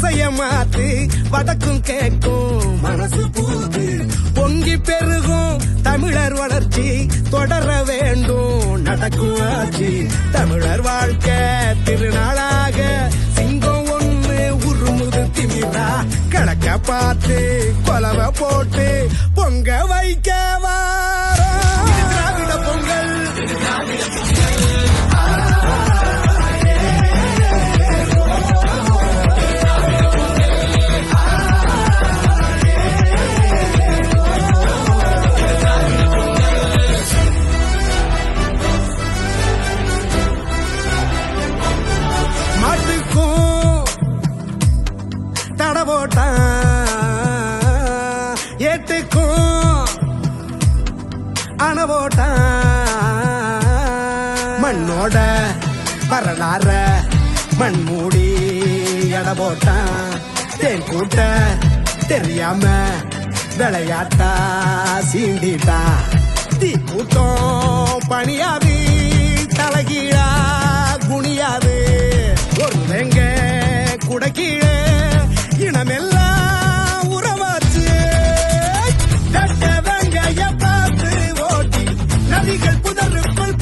திசைய மாத்து வடக்கும் கேட்கும். மனசு பூத்து பொங்கி பெருகும். தமிழர் வளர்ச்சி தொடர வேண்டும். நடக்கும் ஆட்சி தமிழர் வாழ்க்கை. திருநாளாக சிங்கம் ஒண்ணு உருமுது திமிரா. கிழக்க பார்த்து கொலவை போட்டு பொங்க வைக்கவா? தட போட்டான். ஏட்டுக்கும் அண போட்டான். மண்ணோட வரலாற மண் மூடி எட போட்டான். தேன் கூட்ட தெரியாம விளையாட்டா சீண்டிட்டா. தீ கூட்டம் பணியா que pueda romper